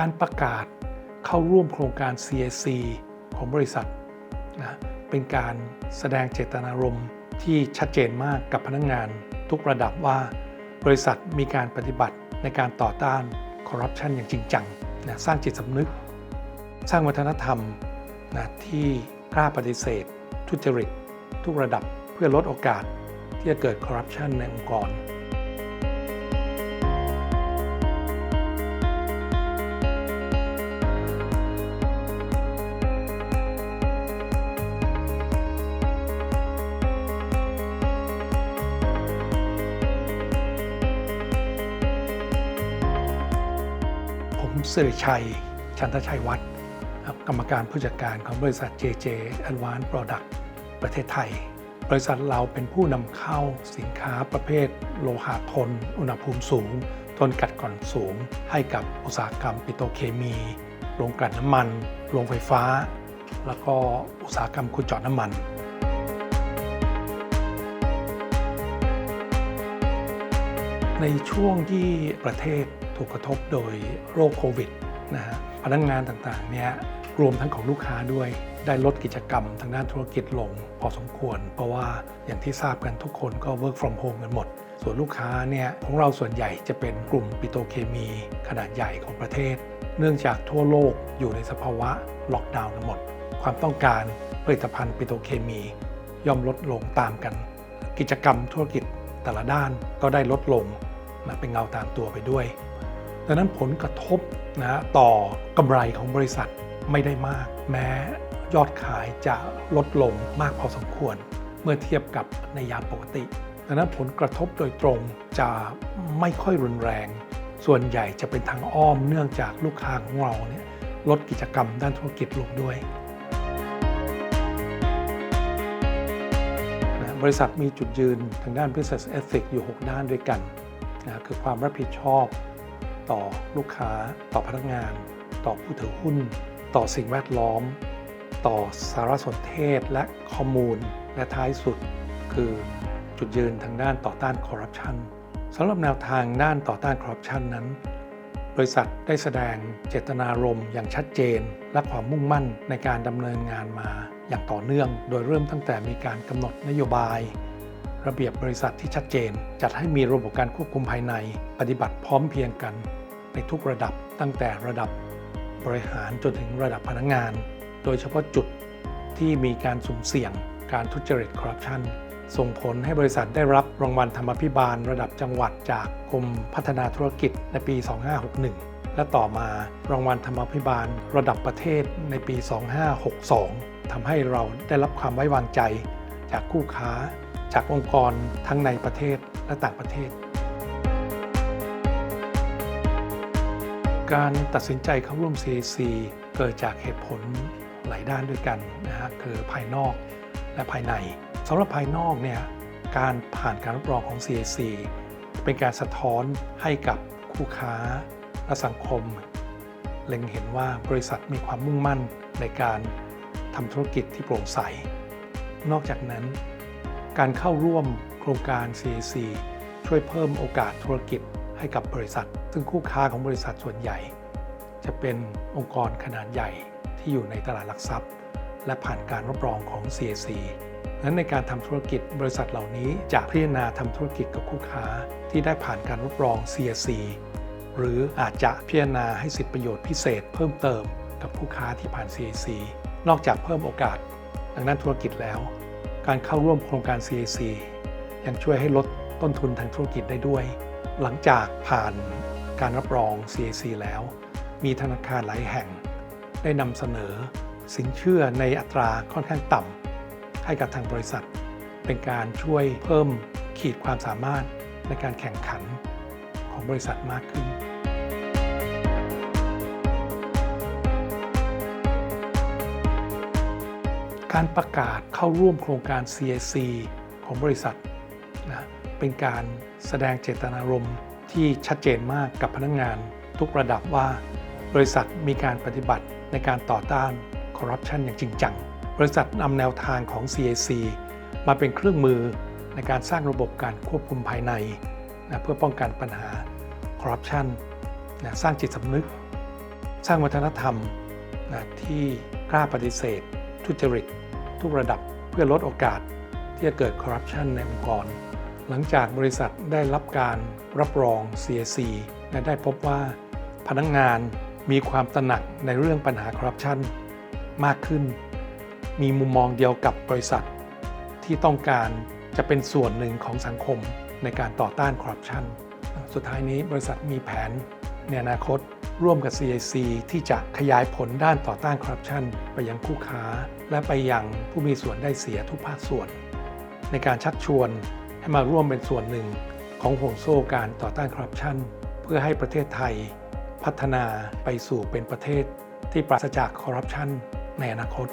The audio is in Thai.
การประกาศเข้าร่วมโครงการ CAC ของบริษัทนะเป็นการแสดงเจตนารมณ์ที่ชัดเจนมากกับพนักงงานทุกระดับว่า บริษัทมีการปฏิบัติในการต่อต้านคอร์รัปชันอย่างจริงจังนะสร้างจิตสำนึก สร้างวัฒนธรรมนะที่กล้าปฏิเสธ ทุจริต ทุกระดับเพื่อลดโอกาสที่จะเกิดคอร์รัปชันในองค์กร ผมสิริชัย ชันทชัยวัฒน์ครับกรรมการผู้จัดการของบริษัท JJ Advanced Product ประเทศไทย บริษัทเราเป็นผู้นำเข้าสินค้าประเภท โลหะทน อุณหภูมิสูง ทนกัดกร่อนสูง ให้กับอุตสาหกรรมปิโตรเคมีโรงกลั่นน้ำมันโรงไฟฟ้า แล้วก็อุตสาหกรรมขุดเจาะน้ำมันในช่วงที่ประเทศ ถูกกระทบโดยโรคโควิดนะฮะพนักงงานต่างๆเนี่ยรวมทั้งของลูกค้าด้วยได้ลดกิจกรรมทางด้านธุรกิจลงพอสมควร เพราะว่าอย่างที่ทราบกันทุกคนก็ work from home กันหมด ส่วนลูกค้าเนี่ยของเราส่วนใหญ่จะเป็นกลุ่มปิโตเคมี ขนาดใหญ่ของประเทศ เนื่องจากทั่วโลกอยู่ในสภาวะล็อกดาวน์กันหมด ความต้องการผลิตภัณฑ์ปิโตเคมี ย่อมลดลงตามกัน กิจกรรมธุรกิจแต่ละด้านก็ได้ลดลงนะเป็นเงาตามตัวไปด้วย ดังนั้นผลกระทบนะต่อกำไรของบริษัทไม่ได้มาก แม้ยอดขายจะลดลงมากพอสมควร เมื่อเทียบกับในยามปกติ ดังนั้นผลกระทบโดยตรงจะไม่ค่อยรุนแรง ส่วนใหญ่จะเป็นทางอ้อมเนื่องจากลูกค้าของเราเนี่ยลดกิจกรรมด้านธุรกิจลงด้วยนะบริษัทมีจุดยืนทางด้าน business ethics อยู่ 6 ด้านด้วยกันนะคือความรับผิดชอบ ต่อลูกค้า ต่อพนักงาน ต่อผู้ถือหุ้น ต่อสิ่งแวดล้อม ต่อสารสนเทศและข้อมูล และท้ายสุด คือจุดยืนทางด้านต่อต้านคอร์รัปชันสำหรับแนวทางด้านต่อต้านคอร์รัปชันนั้น บริษัทได้แสดงเจตนารมณ์อย่างชัดเจน และความมุ่งมั่นในการดำเนินงานมาอย่างต่อเนื่อง โดยเริ่มตั้งแต่มีการกำหนดนโยบาย ระเบียบบริษัทที่ชัดเจน จัดให้มีระบบการควบคุมภายใน ปฏิบัติพร้อมเพรียงกัน ในทุกระดับตั้งแต่ระดับบริหารจนถึงระดับพนักงงาน โดยเฉพาะจุดที่มีการสุ่มเสี่ยง การทุจริตคอร์รัปชันส่งผลให้บริษัทได้รับรางวัลธรรมพิบาลระดับจังหวัดจากกรมพัฒนาธุรกิจในปี 2561 และต่อมารางวัลธรรมพิบาลระดับประเทศในปี 2562 ทำให้เราได้รับความไว้วางใจจากคู่ค้า จากองค์กรทั้งในประเทศและต่างประเทศ การตัดสินใจเข้าร่วม CAC เกิดจากเหตุผลหลายด้านด้วยกันนะฮะคือภายนอกและภายในสำหรับภายนอกเนี่ยการผ่านการรับรองของ CAC เป็นการสะท้อนให้กับคู่ค้าและสังคม เล็งเห็นว่าบริษัทมีความมุ่งมั่นในการทำธุรกิจที่โปร่งใส นอกจากนั้น การเข้าร่วมโครงการ CAC ช่วยเพิ่มโอกาสธุรกิจให้กับบริษัท ซึ่งคู่ค้าของบริษัทส่วนใหญ่ จะเป็นองค์กรขนาดใหญ่ที่อยู่ในตลาดหลักทรัพย์ และผ่านการรับรองของ CAC นั้นในการทำธุรกิจบริษัทเหล่านี้จะพิจารณาทำธุรกิจกับคู่ค้าที่ได้ผ่านการรับรอง CAC หรืออาจจะพิจารณาให้สิทธิประโยชน์พิเศษเพิ่มเติมกับคู่ค้าที่ผ่าน CAC นอกจากเพิ่มโอกาสทางด้านธุรกิจแล้ว การเข้าร่วมโครงการ CAC ยังช่วยให้ลดต้นทุนทางธุรกิจได้ด้วย หลังจากผ่านการรับรอง CAC แล้ว มีธนาคารหลายแห่ง ได้นำเสนอสินเชื่อในอัตราค่อนข้างต่ำให้กับทางบริษัท เป็นการช่วยเพิ่มขีดความสามารถในการแข่งขันของบริษัทมากขึ้น การประกาศเข้าร่วมโครงการ CAC ของบริษัทนะเป็นการแสดงเจตนารมณ์ที่ชัดเจนมากกับพนักงงานทุกระดับว่า บริษัทมีการปฏิบัติในการต่อต้านคอร์รัปชันอย่างจริงจัง บริษัทนำแนวทางของ CAC มาเป็นเครื่องมือในการสร้างระบบการควบคุมภายในนะเพื่อป้องกันปัญหาคอร์รัปชันนะสร้างจิตสำนึก สร้างวัฒนธรรมนะที่กล้าปฏิเสธทุจริต ทุกระดับเพื่อลดโอกาสที่จะเกิดคอร์รัปชันในองค์กร หลังจากบริษัทได้รับการรับรอง CAC และได้พบว่าพนักงงานมีความตระหนักในเรื่องปัญหาคอร์รัปชันมากขึ้น มีมุมมองเดียวกับบริษัท ที่ต้องการจะเป็นส่วนหนึ่งของสังคมในการต่อต้านคอร์รัปชัน สุดท้ายนี้บริษัทมีแผน ในอนาคตร่วมกับ CIC ที่จะขยายผลด้านต่อต้านคอร์รัปชันไปยังคู่ค้า และไปยังผู้มีส่วนได้เสียทุกภาคส่วน ในการชักชวนให้มาร่วมเป็นส่วนหนึ่งของห่วงโซ่การต่อต้านคอร์รัปชันเพื่อให้ประเทศไทย พัฒนาไปสู่เป็นประเทศที่ปราศจากคอร์รัปชันในอนาคต